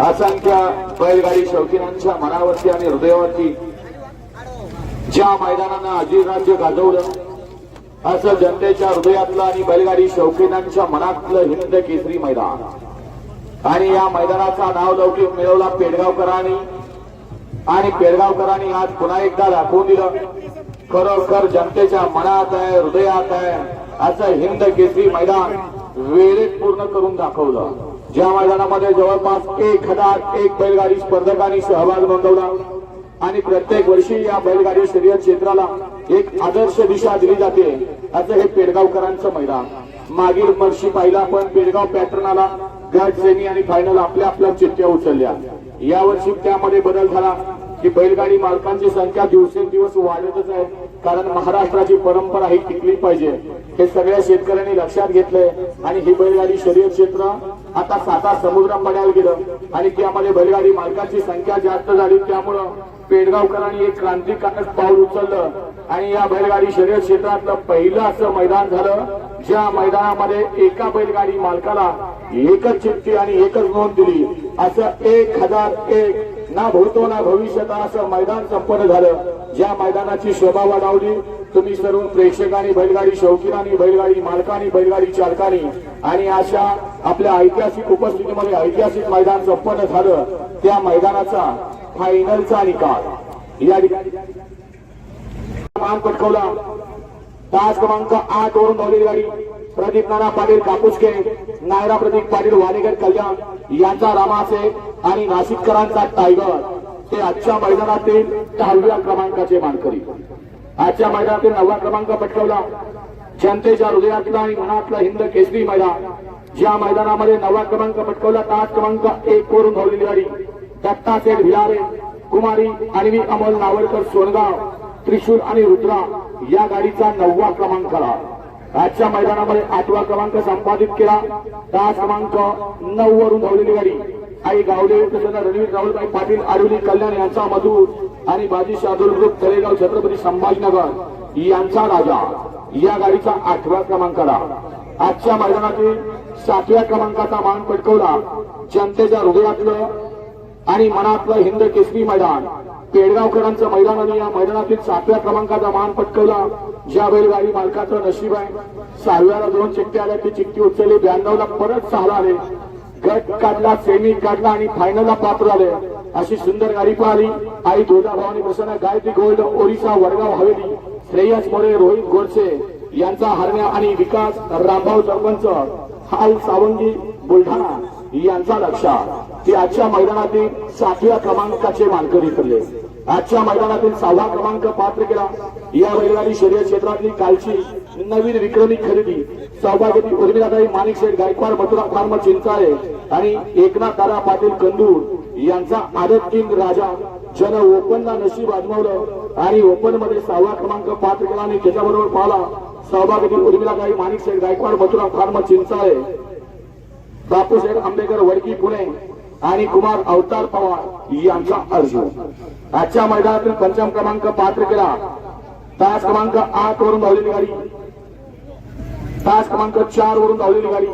असंख्य बैलगाडी शौकीनांच्या मनावरती आणि हृदयावरती ज्या मैदानानं अजिराज्य गाजवलं असं जनतेच्या हृदयातलं आणि बैलगाडी शौकीनांच्या मनातलं हिंद केसरी मैदान. आणि या मैदानाचा नाव लौकिक मिळवला पेडगावकरांनी. आणि पेडगावकरांनी आज पुन्हा एकदा दाखवून दिलं खरोखर जनतेच्या मनात आहे हृदयात आहे असं हिंद केसरी मैदान वेळेत पूर्ण करून दाखवलं. ज्या मैदानामध्ये जवळपास एक हजार एक बैलगाडी स्पर्धकांनी सहभाग नोंदवला आणि प्रत्येक वर्षी या बैलगाडी शर्यत क्षेत्राला एक आदर्श दिशा दिली जाते असं हे पेडगावकरांचं मैदान. मागील वर्षी पाहिला पण पेडगाव पॅटर्न आला गट सेमी आणि फायनल आपल्या आपल्या चिठ्ठ्या उचलल्या. यावर्षी त्यामध्ये बदल झाला की बैलगाडी मालकांची संख्या दिवसेंदिवस वाढतच आहे. कारण महाराष्ट्राची परंपरा ही टिकली पाहिजे. हे सगळ्या शेतकऱ्यांनी लक्षात घेतलंय. आणि ही बैलगाडी शरीर क्षेत्र आता साता समुद्र पडायला गेलं. आणि त्यामध्ये बैलगाडी मालकाची संख्या जास्त झाली त्यामुळं पेडगावकरांनी एक क्रांतिकारक पाऊल उचललं. आणि या बैलगाडी शरीर क्षेत्रातलं पहिलं असं मैदान झालं ज्या मैदानामध्ये एका बैलगाडी मालकाला एकच चिठ्ठी आणि एकच नोंद दिली. असं एक हजार एक ना भूतो ना भविष्यता असं मैदान संपन्न झालं. ज्या मैदानाची शोभा वाढवली तुम्ही सर्व प्रेक्षकांनी बैलगाडी शौकीनांनी बैलगाडी मालकांनी बैलगाडी चालकांनी आणि अशा आपल्या ऐतिहासिक उपस्थितीमध्ये ऐतिहासिक मैदान संपन्न झालं त्या मैदानाचा फायनलचा निकाल. या ठिकाणी मान पटकवला. तास क्रमांक आठ वरून धावलेली गाडी. प्रदीप नाना पाटील कापूसके नायरा प्रदीप पाटील वाडेकर कल्याण. यांचा रामासे आणि नाशिककरांचा टायगर ते आजच्या मैदानातील दहाव्या क्रमांकाचे मानकरी. आजच्या मैदानातील नववा क्रमांक पटकवला. जनतेच्या हृदयातला आणि मनातला हिंद केसरी मैदान. ज्या मैदानामध्ये नववा क्रमांक पटकवला तास क्रमांक एक वरून धावलेली गाडी. दत्ता सेठ भिलारे कुमारी आणि अमल नावडकर सोनगाव त्रिशूल आणि रुद्रा या गाडीचा नववा क्रमांक आला. आजच्या मैदानामध्ये आठवा क्रमांक संपादित केला. दहा क्रमांक नऊ वरून धावलेली गाडी. आई गावडे त्यांना रणवीर राहुलभाई पाटील आडवली कल्याण यांचा मधूर आणि बाजी शादुल ग्रुप तळेगाव छत्रपती संभाजीनगर यांचा राजा. या गाडीचा आठव्या क्रमांकाला. आजच्या मैदानातील सातव्या क्रमांकाचा मान पटकवला जनतेच्या हृदयातलं आणि मनातलं हिंद केसरी मैदान. पेडगावकरांचं मैदान आणि या मैदानातील सातव्या क्रमांकाचा मान पटकवला. ज्या बैलगाडी मालकाचं नशीब आहे. सहाव्याला दोन चिठ्ठी आल्या ती चिठ्ठी उचलली ब्याण्णवला परत सहाला आले. गट काढला सेमी काढला आणि फायनलला पात्र आले अशी सुंदर गाडी पाहिली. आई दोजा भावानी प्रसन्न. गायत्री गोल्ड ओरिसा वडगाव हवेली. श्रेयस मोरे रोहित गोडसे यांचा हरण्या आणि विकास रामभाऊ सरपंच हाल सावंगी बुलढाणा यांचा लक्षा ते आजच्या मैदानातील सातव्या क्रमांकाचे मानकरी ठरले. आजच्या मैदानातील सहावा क्रमांक पात्र केला. या बैलगाडी शर्यत क्षेत्रातली कालची नवीन विक्रमी खरेदी. सहभागी उर्मिलाताई माणिक शेठ गायकवाड मथुरा फार्म चिंचाळे आणि एकनाथ दादा पाटील कंदूर यांचा आदत किंग राजा. जन ओपनला नशीब आजमावलं आणि ओपनमध्ये सहावा क्रमांक पात्र केला आणि त्याच्याबरोबर पाहिला सहभागी उर्मिलाताई माणिक शेठ गायकवाड मथुरा फार्म चिंचाळे. बापूशेठ आंबेकर वडकी पुणे. आणि कुमार अवतार पवार यांचा अर्जुन आजच्या मैदानातील पंचम क्रमांक पात्र केला तास क्रमांक आठ वरून धावलेली गाडी. तास क्रमांक चार वरून धावलेली गाडी.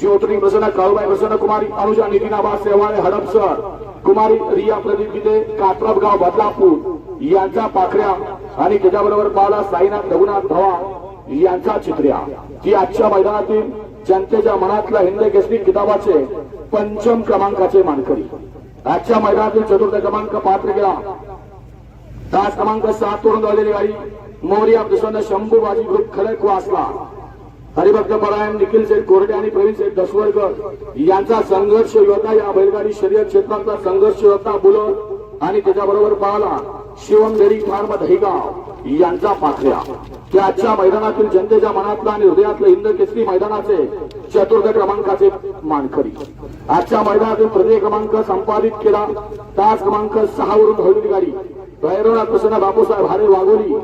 ज्योतिरी प्रसन्न काळूबाई प्रसन्न कुमारी अनुजा नितीनाबा सेवाळे हडपसर कुमारी रिया प्रदीप गीते कात्रपगाव बदलापूर यांचा पाखऱ्या. आणि त्याच्याबरोबर पावला साईनाथ रघुनाथ धवा यांचा चित्र्या की आजच्या मैदानातील जनतेच्या मनातल्या हिंद केसरी किताबाचे पंचम क्रमांकाचे मानकरी. आजच्या मैदानातील चतुर्थ क्रमांक पात्र गेला तास क्रमांक सात वरून झालेली गाडी मोर्या प्रसन्न शंभू बाजी ग्रुप खडक वासला. हरिभक्त परायण निखिल सेठ कोरडे आणि प्रवीण सेठ दसवरकर यांचा संघर्ष योद्धा या बैलगाडी शर्यत क्षेत्रातला संघर्ष योद्धा बुलत आणि त्याच्याबरोबर पाहला शिवम डेरी फार्म दहिगाव यांचा पाखऱ्या त्या आजच्या मैदानातील जनतेच्या मनातलं आणि हृदयातलं हिंद केसरी मैदानाचे चतुर्थ क्रमांकाचे मानकरी. आजच्या मैदानातील प्रत्येक क्रमांक संपादित केला. तास क्रमांक सहा वरून होईल गाडी भैरवनाथ प्रसन्न बापूसाहेब हारे वाघोली.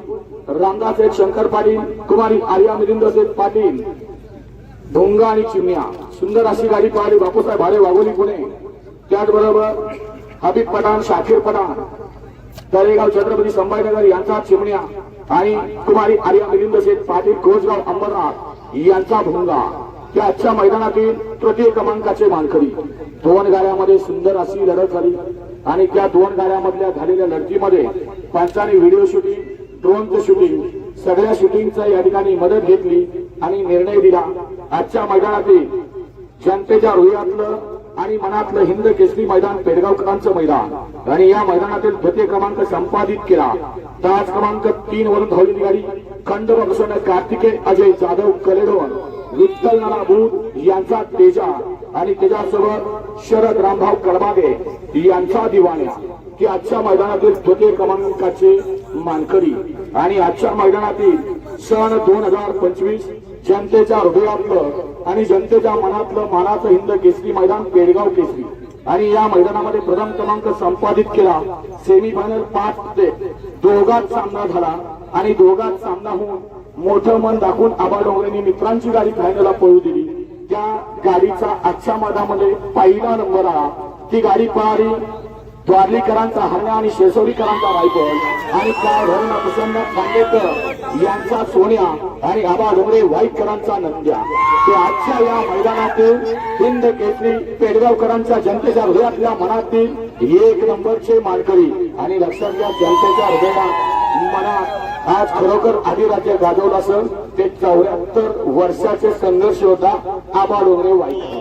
रामदास एक शंकर पाटील कुमारी आर्या मिलिंद शेठ पाटील ढोंगा आणि चिमण्या. सुंदर अशी गाडी पाहिली बापूसाहेब हारे वाघोली पुणे. त्याचबरोबर हबीब पठाण शाखीर पठाण तळेगाव छत्रपती संभाजीनगर यांचा चिमण्या आणि कुमारी आर्या मिलिंद शेठ पाटील कोसगाव अंबरनाथ यांचा भोंगा. त्या आजच्या मैदानातील तृतीय क्रमांकाचे मानकरी. दोन गाड्यामध्ये सुंदर अशी लढत झाली आणि त्या दोन गाड्यामधल्या झालेल्या लढतीमध्ये पंचाने व्हिडिओ शूटिंग ड्रोनचं शूटिंग सगळ्या शूटिंगचा या ठिकाणी मदत घेतली आणि निर्णय दिला. आजच्या मैदानातील जनतेच्या हृदयातलं आणि मनातलं हिंद केसरी मैदान पेडगावकरांचं मैदान. आणि या मैदानातील द्वितीय क्रमांक संपादित केला. ताज क्रमांक तीन वरून धावलेली गाडी खंड बसवण्या कार्तिकेय अजय जाधव कलेडवन विठ्ठल नाना भूत यांचा तेजा. आणि तेजासोबत शरद रामभाव कडबागे यांचा दिवाण्या की आजच्या मैदानातील द्वितीय क्रमांकाचे मानकरी. आणि आजच्या मैदानातील सण दोन हजार पंचवीस जनतेच्या हृदयातलं आणि जनतेच्या मनातलं मानाचं हिंद केसरी मैदान पेडगाव केसरी. आणि या मैदानामध्ये प्रथम क्रमांक संपादित केला सेमीफायनल पाच ते दोघात सामना झाला. आणि दोघात सामना होऊन मोठं मन दाखवून आबा डोंगरेंनी मित्रांची गाडी फायनलला पळू दिली. त्या गाडीचा आजच्या मधामध्ये पहिला नंबर आला ती गाडी पळाली द्वारलीकरांचा हरण्या आणि शेसोलीकरांचा रायफल आणि त्या धरण प्रसन्न खांडेकर यांचा सोन्या आणि आबा डोंगरे वाईटकरांचा नंद्या. ते आजच्या या मैदानातील हिंद केसरी पेडगावकरांच्या जनतेच्या हृदयातल्या मनातील एक नंबरचे मानकरी आणि लक्षात घ्या जनतेच्या हृदयात मनात आज खरोखर अधिराज्य गाजवलं असं ते चौऱ्याहत्तर वर्षाचे संघर्ष होता आबा डोंगरे वाईटकर